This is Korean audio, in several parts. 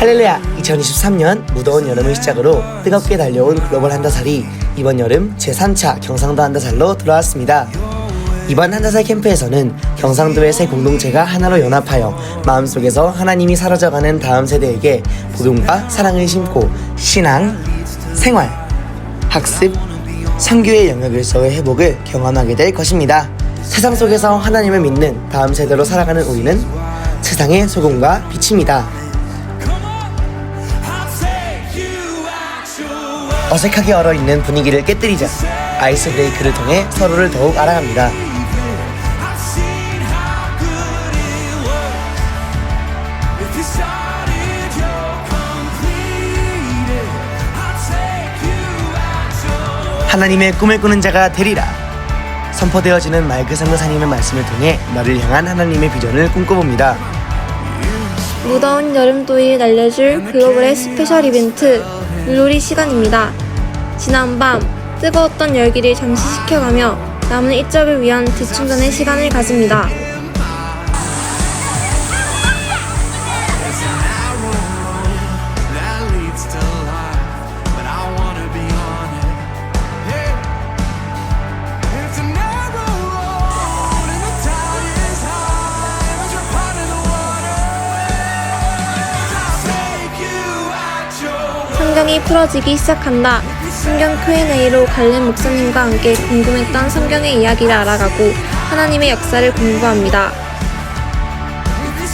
할렐루야 2023년 무더운 여름을 시작으로 뜨겁게 달려온 글로벌 한다살이 이번 여름 제3차 경상도 한다살로 돌아왔습니다. 이번 한다살 캠프에서는 경상도의 새 공동체가 하나로 연합하여 마음속에서 하나님이 사라져가는 다음 세대에게 복음과 사랑을 심고 신앙, 생활, 학습, 선교의 영역에서의 회복을 경험하게 될 것입니다. 세상 속에서 하나님을 믿는 다음 세대로 살아가는 우리는 세상의 소금과 빛입니다. 어색하게 얼어있는 분위기를 깨뜨리자 아이스 브레이크를 통해 서로를 더욱 알아갑니다. 하나님의 꿈을 꾸는 자가 되리라. 선포되어지는 마이크 선교사님의 말씀을 통해 나를 향한 하나님의 비전을 꿈꿔봅니다. 무더운 여름도일 날려줄 글로벌의 스페셜 이벤트 물놀이 시간입니다. 지난밤 뜨거웠던 열기를 잠시 식혀가며 남은 일정을 위한 재충전의 시간을 가집니다. 성경이 풀어지기 시작한다. 성경 Q&A로 갈렙 목사님과 함께 궁금했던 성경의 이야기를 알아가고 하나님의 역사를 공부합니다.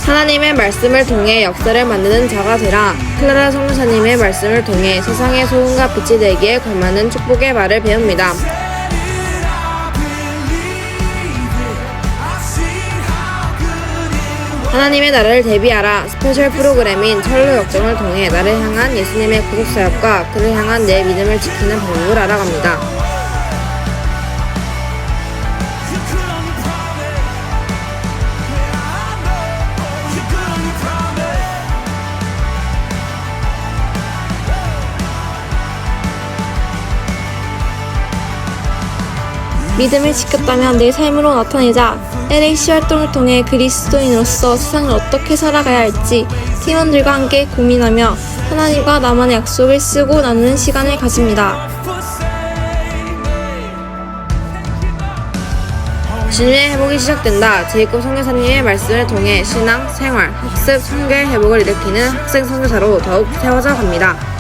하나님의 말씀을 통해 역사를 만드는 자가 되라. 클라라 성교사님의 말씀을 통해 세상의 소금과 빛이 되기에 걸맞는 축복의 말을 배웁니다. 하나님의 나라를 대비하라 스페셜 프로그램인 철로 역정을 통해 나를 향한 예수님의 구속 사역과 그를 향한 내 믿음을 지키는 방법을 알아갑니다. 믿음을 지켰다면 내 삶으로 나타내자 LAC 활동을 통해 그리스도인으로서 세상을 어떻게 살아가야 할지 팀원들과 함께 고민하며 하나님과 나만의 약속을 쓰고 나누는 시간을 가집니다. 주님의 회복이 시작된다. 제이콥 선교사님의 말씀을 통해 신앙, 생활, 학습, 성교의 회복을 일으키는 학생 선교사로 더욱 세워져 갑니다.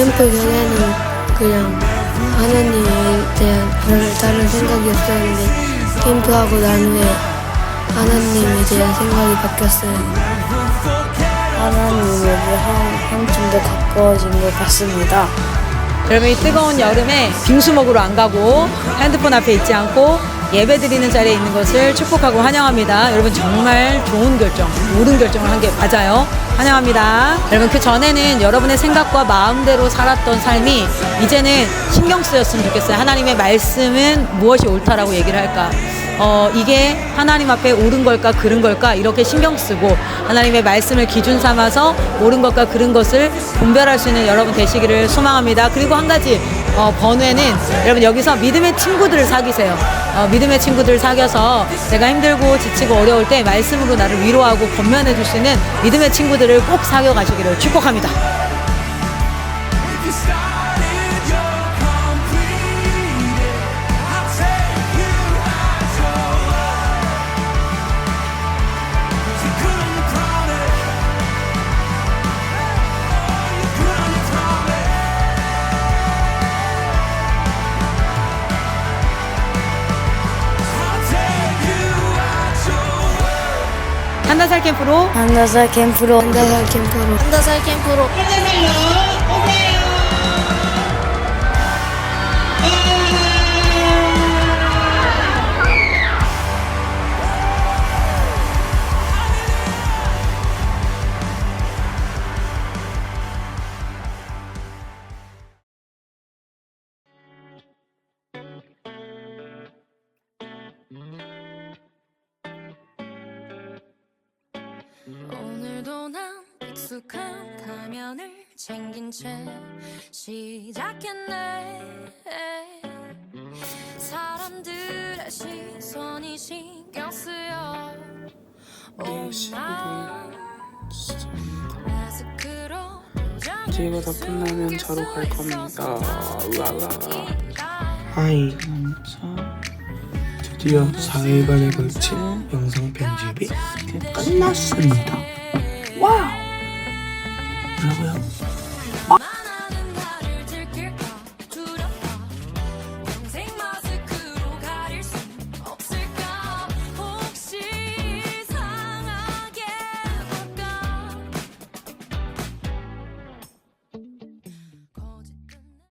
캠프 전에는 그냥 하나님에 대한 별 다른 생각이 없었는데 캠프하고 난 후에 하나님에 대한 생각이 바뀌었어요. 하나님에게 한층 더 가까워진 것 같습니다. 여러분 이 뜨거운 여름에 빙수 먹으러 안 가고 핸드폰 앞에 있지 않고 예배 드리는 자리에 있는 것을 축복하고 환영합니다. 여러분 정말 좋은 결정, 옳은 결정을 한 게 맞아요. 환영합니다. 여러분 그 전에는 여러분의 생각과 마음대로 살았던 삶이 이제는 신경 쓰였으면 좋겠어요. 하나님의 말씀은 무엇이 옳다라고 얘기를 할까? 어, 이게 하나님 앞에 옳은 걸까, 그른 걸까, 이렇게 신경 쓰고 하나님의 말씀을 기준 삼아서 옳은 것과 그른 것을 분별할 수 있는 여러분 되시기를 소망합니다. 그리고 한 가지, 어, 번외는 여러분 여기서 믿음의 친구들을 사귀세요. 어, 믿음의 친구들을 사귀어서 내가 힘들고 지치고 어려울 때 말씀으로 나를 위로하고 권면해 있는 믿음의 친구들을 꼭 사귀어 가시기를 축복합니다. Word. 한다살 캠프로 한다살 캠프로 한다살 캠프로 한다살 캠프로 오늘도 난 익숙한 가면을 챙긴 채 시작했네 사람 사람들의 시선이 신경 쓰여 우리 시간이 마스크로 이제 이거 다 끝나면 자러 갈 겁니다. 우와와. 하이 드디어 4일간에 걸친 영상 편집이 끝났습니다